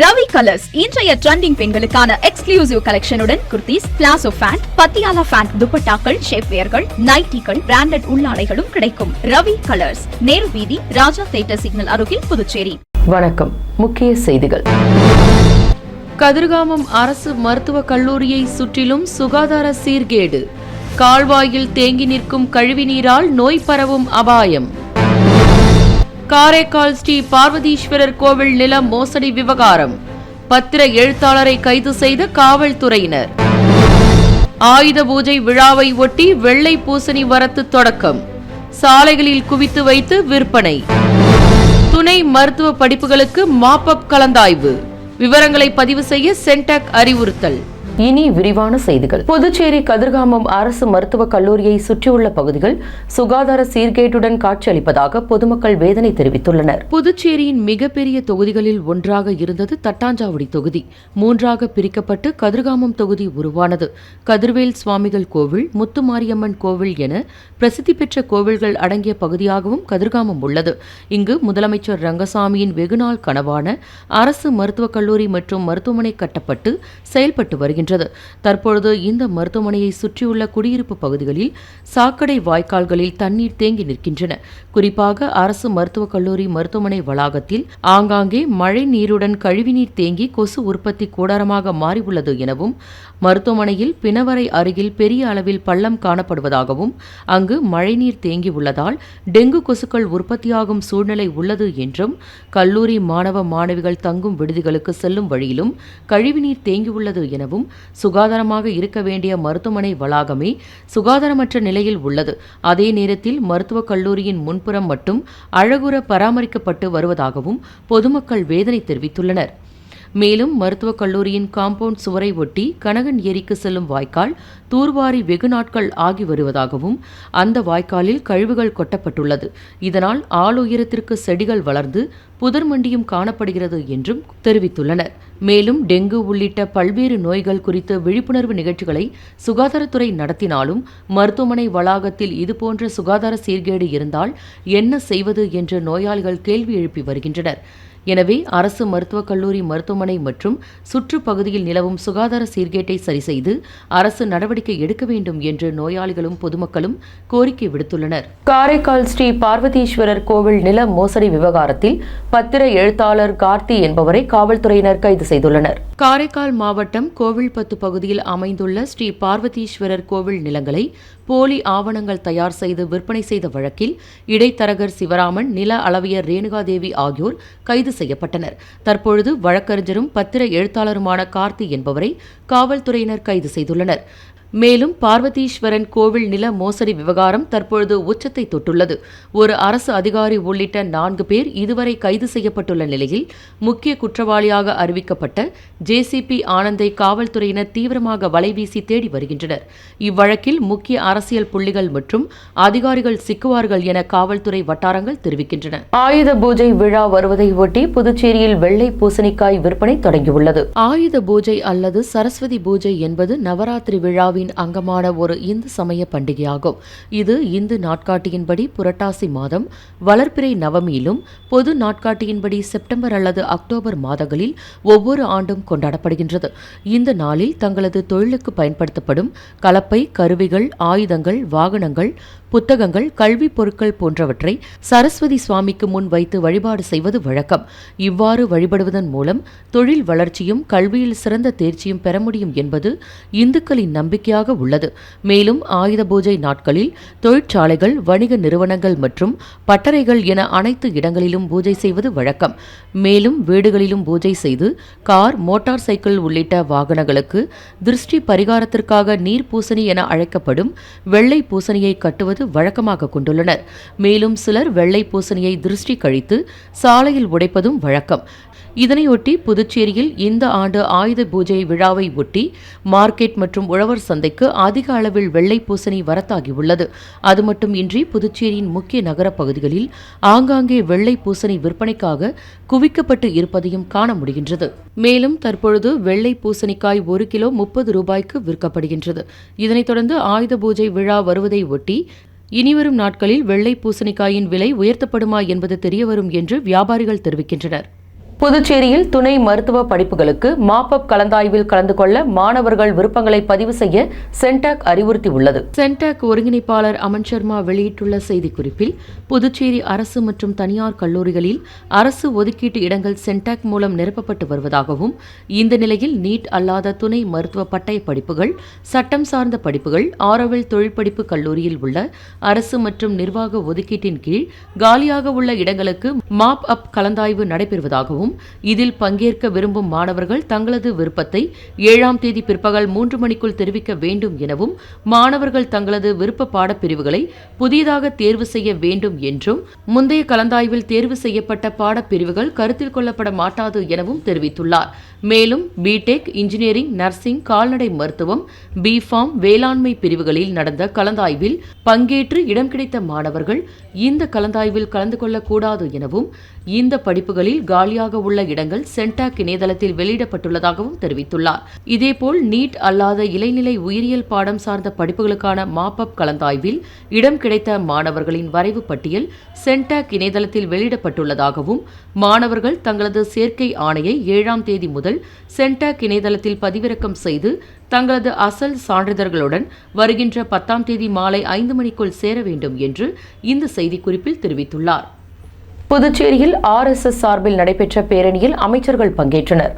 Ravi colours இன்றைய trending பெண்களுக்கான exclusive கலெக்ஷனுடன் kurtis palazzo pant Patiala pant துப்பட்டாக்கள் ஷேப்வேர்கள் நைட்டிகள் பிராண்டட் உள்ளாடைகளும் கிடைக்கும். ரவி கலர்ஸ் நேரு வீதி ராஜா தேட்டர் சிக்னல் அருகில் புதுச்சேரி. வணக்கம். முக்கிய செய்திகள். கதிர்காமம் அரசு மருத்துவக் கல்லூரியை சுற்றிலும் சுகாதார சீர்கேடு. கால்வாயில் தேங்கி நிற்கும் கழிவுநீரால் நோய் பரவும் அபாயம். காரைக்கால் ஸ்ரீ பார்வதீஸ்வரர் கோவில் நில மோசடி விவகாரம். பத்திர எழுத்தாளரை கைது செய்த காவல்துறையினர். ஆயுத பூஜை விழாவை ஒட்டி வெள்ளை பூசணி வரத்து தொடக்கம். சாலைகளில் குவித்து வைத்து விற்பனை. துணை மருத்துவ படிப்புகளுக்கு மாப்பப் கலந்தாய்வு. விவரங்களை பதிவு செய்ய சென்டாக் அறிவுறுத்தல். இனி விரிவான செய்திகள். புதுச்சேரி கதிர்காமம் அரசு மருத்துவக் கல்லூரியை சுற்றியுள்ள பகுதிகள் சுகாதார சீர்கேட்டுடன் காட்சியளிப்பதாக பொதுமக்கள் வேதனை தெரிவித்துள்ளனர். புதுச்சேரியின் மிகப்பெரிய தொகுதிகளில் ஒன்றாக இருந்தது தட்டாஞ்சாவடி தொகுதி. மூன்றாக பிரிக்கப்பட்டு கதிர்காமம் தொகுதி உருவானது. கதிர்வேல் சுவாமிகள் கோவில் முத்துமாரியம்மன் கோவில் என பிரசித்தி பெற்ற கோவில்கள் அடங்கிய பகுதியாகவும் கதிர்காமம் உள்ளது. இங்கு முதலமைச்சர் ரங்கசாமியின் வெகுநாள் கனவான அரசு மருத்துவக் கல்லூரி மற்றும் மருத்துவமனை கட்டப்பட்டு செயல்பட்டு வருகின்றது தற்பொழுது இந்த மருத்துவமனையை சுற்றியுள்ள குடியிருப்பு பகுதிகளில் சாக்கடை வாய்க்கால்களில் தண்ணீர் தேங்கி நிற்கின்றன. குறிப்பாக அரசு மருத்துவக் கல்லூரி மருத்துவமனை வளாகத்தில் ஆங்காங்கே மழை நீருடன் கழிவுநீர் தேங்கி கொசு உற்பத்தி கூடாரமாக மாறியுள்ளது எனவும் மருத்துவமனையில் பிணவரை அருகில் பெரிய அளவில் பள்ளம் காணப்படுவதாகவும் அங்கு மழைநீர் தேங்கியுள்ளதால் டெங்கு கொசுக்கள் உற்பத்தியாகும் சூழ்நிலை உள்ளது என்றும் கல்லூரி மாணவ மாணவிகள் தங்கும் விடுதிகளுக்கு செல்லும் வழியிலும் கழிவுநீர் தேங்கியுள்ளது எனவும் சுகாதாரமாக இருக்க வேண்டிய மருத்துவமனை வளாகமே சுகாதாரமற்ற நிலையில் உள்ளது. அதே நேரத்தில் மருத்துவக் கல்லூரியின் முன்புறம் மட்டும் அழகுற பராமரிக்கப்பட்டு வருவதாகவும் பொதுமக்கள் வேதனை தெரிவித்துள்ளனர். மேலும் மருத்துவக் கல்லூரியின் காம்பவுண்ட் சுவரை ஒட்டி கனகன் ஏரிக்கு செல்லும் வாய்க்கால் தூர்வாரி வெகு நாட்கள் ஆகி வருவதாகவும் அந்த வாய்க்காலில் கழிவுகள் கொட்டப்பட்டுள்ளது. இதனால் ஆளுயரத்திற்கு செடிகள் வளர்ந்து புதர் மண்டியும் காணப்படுகிறது என்றும் தெரிவித்துள்ளனர். மேலும் டெங்கு உள்ளிட்ட பல்வேறு நோய்கள் குறித்த விழிப்புணர்வு நிகழ்ச்சிகளை சுகாதாரத்துறை நடத்தினாலும் மருத்துவமனை வளாகத்தில் இதுபோன்ற சுகாதார சீர்கேடு இருந்தால் என்ன செய்வது என்று நோயாளிகள் கேள்வி எழுப்பி வருகின்றனர். எனவே அரசு மருத்துவக் கல்லூரி மருத்துவமனை மற்றும் சுற்றுப்பகுதியில் நிலவும் சுகாதார சீர்கேட்டை சரிசெய்து அரசு நடவடிக்கை எடுக்க வேண்டும் என்று நோயாளிகளும் பொதுமக்களும் கோரிக்கை விடுத்துள்ளனர். காரைக்கால் ஸ்ரீ பார்வதீஸ்வரர் கோவில் நில மோசடி விவகாரத்தில் பத்திர எழுத்தாளர் கார்த்தி என்பவரை காவல்துறையினர் கைது செய்துள்ளனர். காரைக்கால் மாவட்டம் கோவில்பத்து பகுதியில் அமைந்துள்ள ஸ்ரீ பார்வதீஸ்வரர் கோவில் நிலங்களை போலி ஆவணங்கள் தயார் செய்து விற்பனை செய்த வழக்கில் இடைத்தரகர் சிவராமன் நில அளவியர் ரேணுகாதேவி ஆகியோர் கைது செய்யப்பட்டனர். தற்பொழுது வழக்கறிஞரும் பத்திர எழுத்தாளருமான கார்த்தி என்பவரை காவல்துறையினர் கைது செய்துள்ளனர். மேலும் பார்வதீஸ்வரன் கோவில் நில மோசடி விவகாரம் தற்பொழுது உச்சத்தை தொட்டுள்ளது. ஒரு அரசு அதிகாரி உள்ளிட்ட நான்கு பேர் இதுவரை கைது செய்யப்பட்டுள்ள நிலையில் முக்கிய குற்றவாளியாக அறிவிக்கப்பட்ட ஜேசிபி ஆனந்தை காவல்துறையினர் தீவிரமாக வலைவீசி தேடி வருகின்றனர். இவ்வழக்கில் முக்கிய அரசியல் புள்ளிகள் மற்றும் அதிகாரிகள் சிக்குவார்கள் என காவல்துறை வட்டாரங்கள் தெரிவிக்கின்றன. ஆயுத பூஜை விழா வருவதை ஒட்டி புதுச்சேரியில் வெள்ளை பூசணிக்காய் விற்பனை தொடங்கியுள்ளது. ஆயுத பூஜை அல்லது சரஸ்வதி பூஜை என்பது நவராத்திரி விழாவின் அங்கமான ஒரு இந்து சமய பண்டிகையாகும். இது இந்து நாட்காட்டியின்படி புரட்டாசி மாதம் வளர்பிறை நவமியிலும் பொது நாட்காட்டியின்படி செப்டம்பர் அல்லது அக்டோபர் மாதங்களில் ஒவ்வொரு ஆண்டும் கொண்டாடப்படுகின்றது. இந்த நாளில் தங்களது தொழிலுக்கு பயன்படுத்தப்படும் கலப்பை கருவிகள் ஆயுதங்கள் வாகனங்கள் புத்தகங்கள் கல்விப் பொருட்கள் போன்றவற்றை சரஸ்வதி சுவாமிக்கு முன் வைத்து வழிபாடு செய்வது வழக்கம். இவ்வாறு வழிபடுவதன் மூலம் தொழில் வளர்ச்சியும் கல்வியில் சிறந்த தேர்ச்சியும் பெற முடியும் என்பது இந்துக்களின் நம்பிக்கையாக உள்ளது. மேலும் ஆயுத பூஜை நாட்களில் தொழிற்சாலைகள் வணிக நிறுவனங்கள் மற்றும் பட்டறைகள் என அனைத்து இடங்களிலும் பூஜை செய்வது வழக்கம். மேலும் வீடுகளிலும் பூஜை செய்து கார் மோட்டார் சைக்கிள் உள்ளிட்ட வாகனங்களுக்கு திருஷ்டி பரிகாரத்திற்காக நீர் பூசணி என அழைக்கப்படும் வெள்ளை பூசணியை கட்டுவது வழக்கமாக கொண்டுள்ளனர். மேலும் சிலர் வெள்ளை பூசணியை திருஷ்டி கழித்து சாலையில் உடைப்பதும் வழக்கம். இதனையொட்டி புதுச்சேரியில் இந்த ஆண்டு ஆயுத பூஜை விழாவை ஒட்டி மார்க்கெட் மற்றும் உழவர் சந்தைக்கு அதிக அளவில் வெள்ளை பூசணி வரத்தாகியுள்ளது. அது மட்டுமின்றி புதுச்சேரியின் முக்கிய நகரப் பகுதிகளில் ஆங்காங்கே வெள்ளை பூசணி விற்பனைக்காக குவிக்கப்பட்டு இருப்பதையும் காண முடிகின்றது. மேலும் தற்பொழுது வெள்ளை பூசணிக்காய் ஒரு கிலோ முப்பது ரூபாய்க்கு விற்கப்படுகின்றது. இதனைத் தொடர்ந்து ஆயுத பூஜை விழா வருவதை ஒட்டி இனிவரும் நாட்களில் வெள்ளை பூசணிக்காயின் விலை உயர்த்தப்படுமா என்பது தெரியவரும் என்று வியாபாரிகள் தெரிவிக்கின்றனர். புதுச்சேரியில் துணை மருத்துவ படிப்புகளுக்கு மாப்பப் கலந்தாய்வில் கலந்து கொள்ள மாணவர்கள் விருப்பங்களை பதிவு செய்ய சென்டாக் அறிவுறுத்தியுள்ளது. சென்டாக் ஒருங்கிணைப்பாளர் அமன் சர்மா வெளியிட்டுள்ள செய்திக்குறிப்பில் புதுச்சேரி அரசு மற்றும் தனியார் கல்லூரிகளில் அரசு ஒதுக்கீட்டு இடங்கள் சென்டாக் மூலம் நிரப்பப்பட்டு வருவதாகவும் இந்த நிலையில் நீட் அல்லாத துணை மருத்துவ பட்டய படிப்புகள் சட்டம் சார்ந்த படிப்புகள் ஆரோவில் தொழிற்படிப்பு கல்லூரியில் உள்ள அரசு மற்றும் நிர்வாக ஒதுக்கீட்டின் கீழ் காலியாக உள்ள இடங்களுக்கு மாப் அப் கலந்தாய்வு நடைபெறுவதாகவும் இதில் பங்கேற்க விரும்பும் மாணவர்கள் தங்களது விருப்பத்தை ஏழாம் தேதி பிற்பகல் மூன்று மணிக்குள் தெரிவிக்க வேண்டும் எனவும் மாணவர்கள் தங்களது விருப்ப பாடப்பிரிவுகளை புதிதாக தேர்வு செய்ய வேண்டும் என்றும் முந்தைய கலந்தாய்வில் தேர்வு செய்யப்பட்ட பாடப்பிரிவுகள் கருத்தில் கொள்ளப்பட மாட்டாது எனவும் தெரிவித்துள்ளார். மேலும் பிடெக் இன்ஜினியரிங் நர்சிங் கால்நடை மருத்துவம் பிஃபார்ம் வேளாண்மை பிரிவுகளில் நடந்த கலந்தாய்வில் பங்கேற்று இடம் கிடைத்த மாணவர்கள் இந்த கலந்தாய்வில் கலந்து கொள்ளக்கூடாது எனவும் இந்த படிப்புகளில் காலியாக உள்ள இடங்கள் சென்டாக் இணையதளத்தில் வெளியிடப்பட்டுள்ளதாகவும் தெரிவித்துள்ளார். இதேபோல் நீட் அல்லாத இளைநிலை உயிரியல் பாடம் சார்ந்த படிப்புகளுக்கான மாப்பப் கலந்தாய்வில் இடம் கிடைத்த மாணவர்களின் வரைவு பட்டியல் சென்டாக் இணையதளத்தில் வெளியிடப்பட்டுள்ளதாகவும் மாணவர்கள் தங்களது சேர்க்கை ஆணையை ஏழாம் தேதி முதல் சென்டாக் இணையதளத்தில் பதிவிறக்கம் செய்து தங்களது அசல் சான்றிதழ்களுடன் வருகின்ற பத்தாம் தேதி மாலை ஐந்து மணிக்குள் சேர வேண்டும் என்று இந்த செய்திக்குறிப்பில் தெரிவித்துள்ளார். புதுச்சேரியில் ஆர்எஸ்எஸ் சார்பில் நடைபெற்ற பேரணியில் அமைச்சர்கள் பங்கேற்றனர்.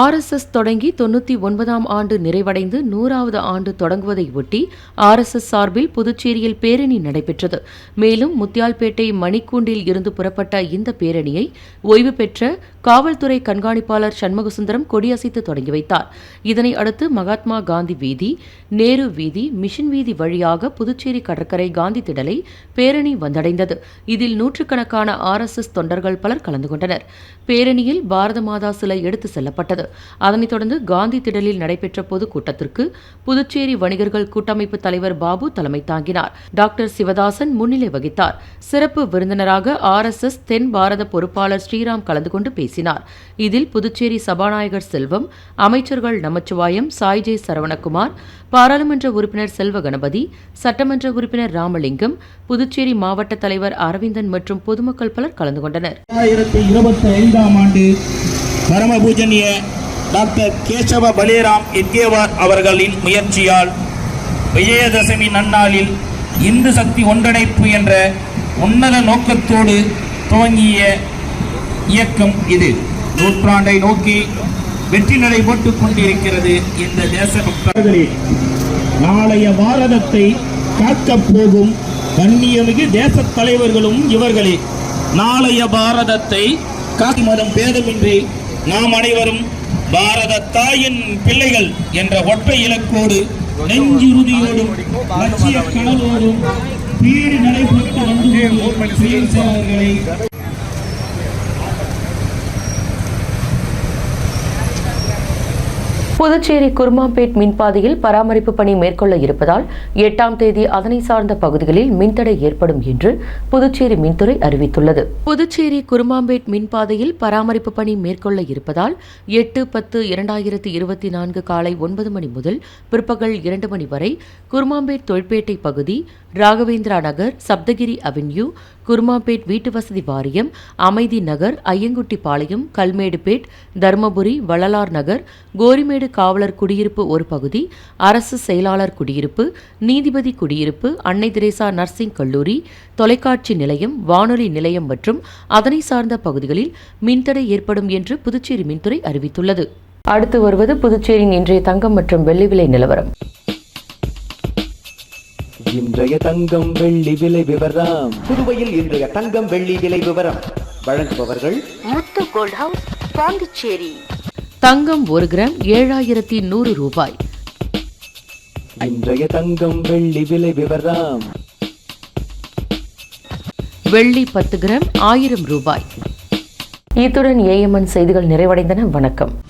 ஆர்எஸ்எஸ் தொடங்கி தொண்ணூற்றி ஒன்பதாம் ஆண்டு நிறைவடைந்து நூறாவது ஆண்டு தொடங்குவதை ஒட்டி ஆர்எஸ்எஸ் சார்பில் புதுச்சேரியில் பேரணி நடைபெற்றது. மேலும் முத்தியால்பேட்டை மணிக்கூண்டில் இருந்து புறப்பட்ட இந்த பேரணியை ஓய்வு பெற்ற காவல்துறை கண்காணிப்பாளர் சண்முகசுந்தரம் கொடியசைத்து தொடங்கி வைத்தார். இதனை அடுத்து மகாத்மா காந்தி வீதி நேரு வீதி மிஷன் வீதி வழியாக புதுச்சேரி கடற்கரை காந்தி திடலை பேரணி வந்தடைந்தது. இதில் நூற்றுக்கணக்கான ஆர்எஸ்எஸ் தொண்டர்கள் பலர் கலந்து கொண்டனர். பேரணியில் பாரத மாதா சிலை எடுத்து செல்லப்பட்டது. அதனைத் தொடர்ந்து காந்தி திடலில் நடைபெற்ற பொதுக்கூட்டத்திற்கு புதுச்சேரி வணிகர்கள் கூட்டமைப்பு தலைவர் பாபு தலைமை தாங்கினார். டாக்டர் சிவதாசன் முன்னிலை வகித்தார். சிறப்பு விருந்தினராக ஆர்எஸ்எஸ் தென் பாரத பொறுப்பாளர் ஸ்ரீராம் கலந்து கொண்டு பேசினார். பேசினார். இதில் புதுச்சேரி சபாநாயகர் செல்வம் அமைச்சர்கள் நமச்சிவாயம் சாய் ஜே சரவணகுமார் பாராளுமன்ற உறுப்பினர் செல்வ கணபதி சட்டமன்ற உறுப்பினர் ராமலிங்கம் புதுச்சேரி மாவட்ட தலைவர் அரவிந்தன் மற்றும் பொதுமக்கள் பலர் கலந்து கொண்டனர். பரமபூஜனிய டாக்டர் கேசவ பலேராம் எட்கேவார் அவர்களின் முயற்சியால் விஜயதசமி நன்னாளில் இந்து சக்தி ஒன்றிணைப்பு என்ற உன்னத நோக்கத்தோடு துவங்கிய இயக்கம் இது. நூற்றாண்டை நோக்கி வெற்றி நடை போட்டுக் கொண்டிருக்கிறது இந்த தேசபக்தர்களே நாளைய பாரதத்தை காக்கப் போகும் கண்ணியமிகு தேசத் தலைவர்களும் இவர்களே. நாளைய பாரதத்தை காக்கி மதம் பேதமின்றி நாம் அனைவரும் பாரத தாயின் பிள்ளைகள் என்ற ஒற்றை இலக்கோடு நெஞ்சுறுதியோடும் லட்சிய கனவோடும் பீடு நடைபெற்று வந்து புதுச்சேரி குருமாம்பேட் மின்பாதையில் பராமரிப்பு பணி மேற்கொள்ள இருப்பதால் எட்டாம் தேதி அதனை சார்ந்த பகுதிகளில் மின்தடை ஏற்படும் என்று புதுச்சேரி மின்துறை அறிவித்துள்ளது. புதுச்சேரி குருமாம்பேட் மின்பாதையில் பராமரிப்பு பணி மேற்கொள்ள இருப்பதால் எட்டு பத்து இரண்டாயிரத்தி இருபத்தி நான்கு காலை ஒன்பது மணி முதல் பிற்பகல் இரண்டு மணி வரை குருமாம்பேட் தொழிற்பேட்டை பகுதி ராகவேந்திரா நகர் சப்தகிரி அவென்யூ குருமாப்பேட் வீட்டு வசதி வாரியம் அமைதி நகர் ஐயங்குட்டி பாளையம் கல்மேடுபேட் தர்மபுரி வள்ளலார் நகர் கோரிமேடு காவலர் குடியிருப்பு ஒரு பகுதி அரசு செயலாளர் குடியிருப்பு நீதிபதி குடியிருப்பு அன்னை திரேசா நர்சிங் கல்லூரி தொலைக்காட்சி நிலையம் வானொலி நிலையம் மற்றும் அதனை சார்ந்த பகுதிகளில் மின்தடை ஏற்படும் என்று புதுச்சேரி மின்துறை அறிவித்துள்ளது. அடுத்து வருவது புதுச்சேரியின் இன்றைய தங்கம் மற்றும் வெள்ளி விலை நிலவரம். இன்றைய தங்கம் வெள்ளி விலை விவரம். புதுவையில் இன்றைய தங்கம் வெள்ளி விலை விவரம். வழங்குபவர்கள் முத்து கோல்ட் ஹவுஸ் பாண்டிச்சேரி. தங்கம் ஒரு கிராம் ஏழாயிரத்தி நூறு ரூபாய். இன்றைய தங்கம் வெள்ளி விலை விவரம். வெள்ளி பத்து கிராம் ஆயிரம் ரூபாய். இத்துடன் ஏஎம்என் செய்திகள் நிறைவடைந்தன. வணக்கம்.